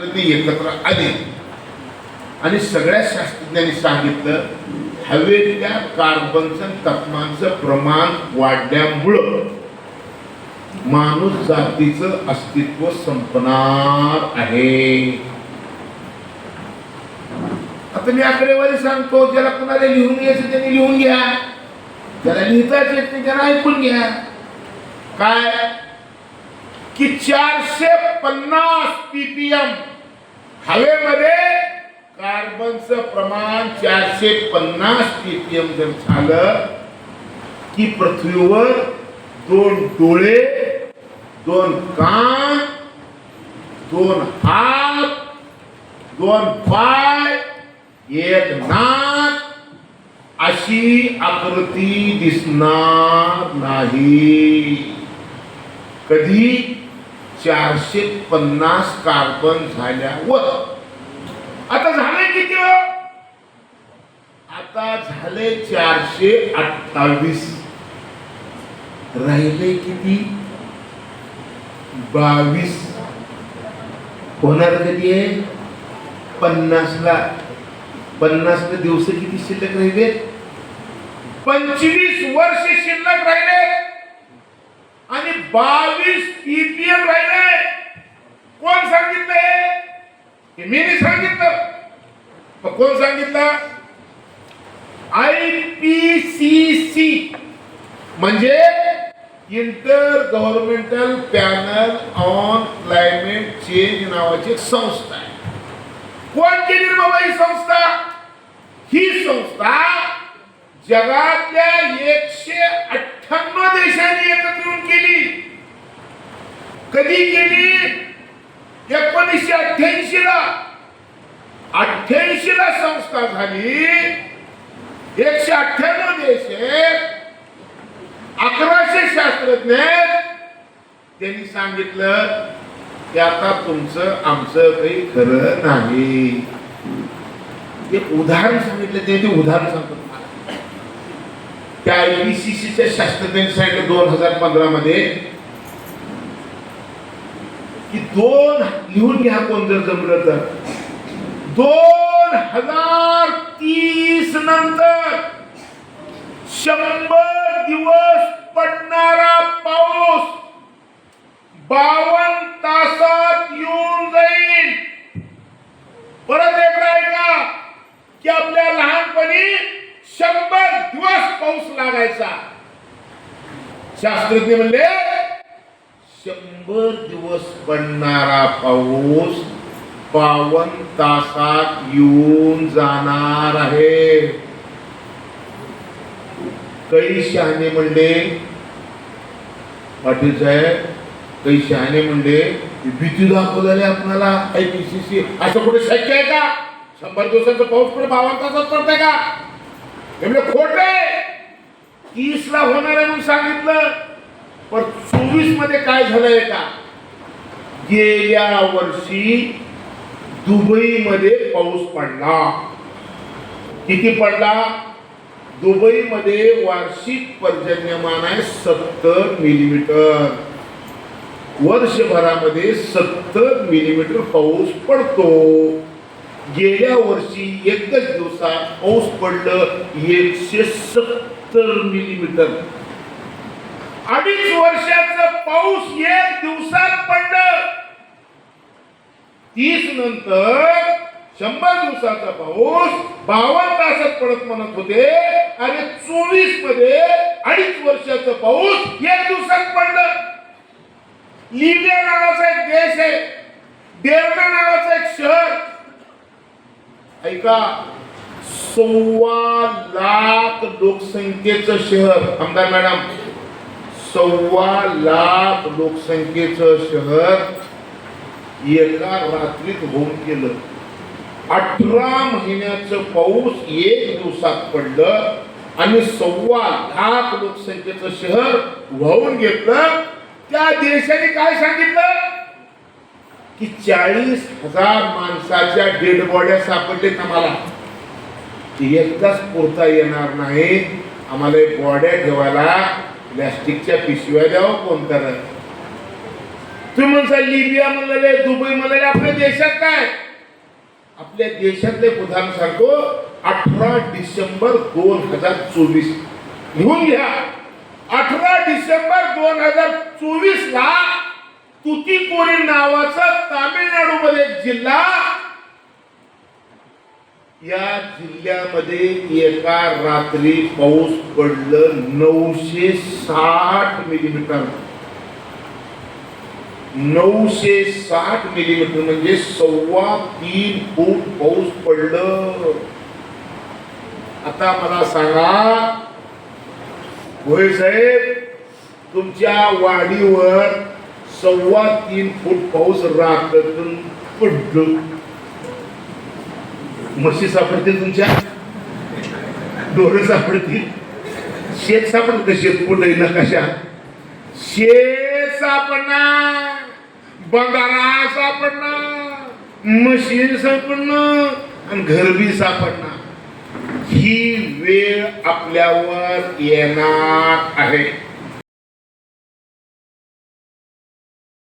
शास्त्रज्ञ एकत्र आले. आणि सगळ्या शास्त्रज्ञांनी सांगितलं हवेतल्या कार्बनचं तत्वांचं प्रमाण वाढल्यामुळं माणूस जातीचं अस्तित्व संपणार आहे. आता मी आकडेवारी सांगतो ज्याला कुणाला लिहून घ्यायचं त्यांनी लिहून घ्या. त्याला लिहिताच येत नाही त्यांना ऐकून घ्या. काय? की चारशे पन्नास पीपीएम हवेमध्ये कार्बनचं प्रमाण चारशे पन्नास पीपीएम जर झालं की पृथ्वीवर दोन डोळे दोन कान दोन हात दोन पाय एक नाक अशी आकृती दिसणार नाही. कधी? चारशे पन्नास कार्बन झाल्यावर. आता झाले किती हो? आता झाले चारशे अठ्ठावीस. राहिले किती? बावीस. होणार कधी आहे? पन्नासला. पन्नासला दिवस किती शिल्लक राहिले? पंचवीस वर्ष शिल्लक राहिले. बावीस पीपीएम राहिले कोण सांगितलं हे? मी नाही सांगितलं मग कोण सांगितलं आय पी सी सी म्हणजे inter governmental panel on climate change नावाची संस्था आहे. कोण केली रे बाबा ही संस्था? ही संस्था जगातल्या एकशे अठ्ठ्याण्णव देशांनी एकत्र येऊन केली. कधी केली? एकोणीसशे अठ्ठ्याऐंशी ला अठ्ठ्याऐंशी ला संस्था झाली. एकशे अठ्ठ्याण्णव देश आहेत. अकराशे शास्त्रज्ञ त्यांनी सांगितलं की आता तुमचं आमचं काही खरं नाही. एक उदाहरण सांगितलं. ते ते उदाहरण सांगतो. त्या आय पी सी शास्त्रज्ञांनी सांगितलं दोन हजार पंधरा मध्ये की दोन लिहून घ्या कोण जर जमलं तर. दोन हजार तीस नंतर शंभर दिवस पडणारा पाऊस बावन्न तास येऊन जाईल परत एकदा ऐका की आपल्या लहानपणी शंभर दिवस पाऊस लागायचा शास्त्रज्ञ म्हणले शंभर दिवस पडणारा पाऊस बावन्न तासात येऊन जाणार आहे. काही शहाणे म्हणले पाटील साहेब काही शहाणे म्हणले भीती दाखवलेली आपल्याला आय असं कुठे शक्य आहे का? शंभर दिवसाचा पाऊस कुठे बावन्न तासात पडतंय का? हे म्हणजे खोट! आहे तीस ला होणार आहे म्हणून सांगितलं. पण चोवीसमध्ये काय झालंय का? गेल्या वर्षी दुबईमध्ये पाऊस पडला. किती पडला? दुबईमध्ये वार्षिक पर्जन्यमान आहे सत्तर मिलीमीटर वर्षभरामध्ये सत्तर मिलीमीटर पाऊस पडतो. गेल्या वर्षी एकच दिवसात पाऊस पडलं एकशे सत्तर. मिलीमीटर. अडीच वर्षाचा पाऊस एक दिवसात पडलं. तीस नंतर शंभर दिवसाचा पाऊस बावन्न तासात पडत म्हणत होते. आणि चोवीसमध्ये अडीच वर्षाचा पाऊस एक दिवसात पडलं. लिबिया नावाचा एक देश आहे. डेर्ना नावाचं एक शहर. ऐका सव्वा लाख लोकसंख्येचं शहर आमदार मॅडम सव्वा लाख लोकसंख्येचं शहर एका रात्रीत होऊन केलं अठरा महिन्याचं पाऊस एक दिवसात पडलं आणि सव्वा लाख लोकसंख्येचं शहर वाहून घेतलं. त्या देशाने काय सांगितलं? की चाळीस हजार माणसाच्या डेड बॉड्या सापडलेत आम्हाला. एकदाच पुरता येणार नाही. आम्हाला एक बॉड्या ठेवायला प्लॅस्टिकच्या पिशव्या द्यावं कोण करत तुम्ही म्हणता लिबिया म्हणाले दुबई म्हणाले आपल्या देशात काय? आपल्या देशातले उदाहरण सांगतो अठरा डिसेंबर दोन हजार चोवीस. लिहून घ्या. अठरा डिसेंबर दोन हजार चोवीस ला तुतीकोरी नावाचा तामिळनाडूमध्ये एक जिल्हा या जिल्ह्यामध्ये एका रात्री पाऊस पडलं नऊशे साठ मिलीमीटर नऊशे साठ मिलीमीटर म्हणजे सव्वा तीन फूट पाऊस पडलं. आता मला सांगा भोय साहेब तुमच्या वाडीवर सव्वा तीन फूट पाऊस राखतून पडलं. म्हशी सापडतील तुमच्या? डोरं सापडतील? शेत सापडत का शेत? कुठे नकाशा? शेत सापडणार. बंगारा सापडणार. मशीन सापडणं आणि घरबी सापडणार. ही वेळ आपल्यावर येणार आहे.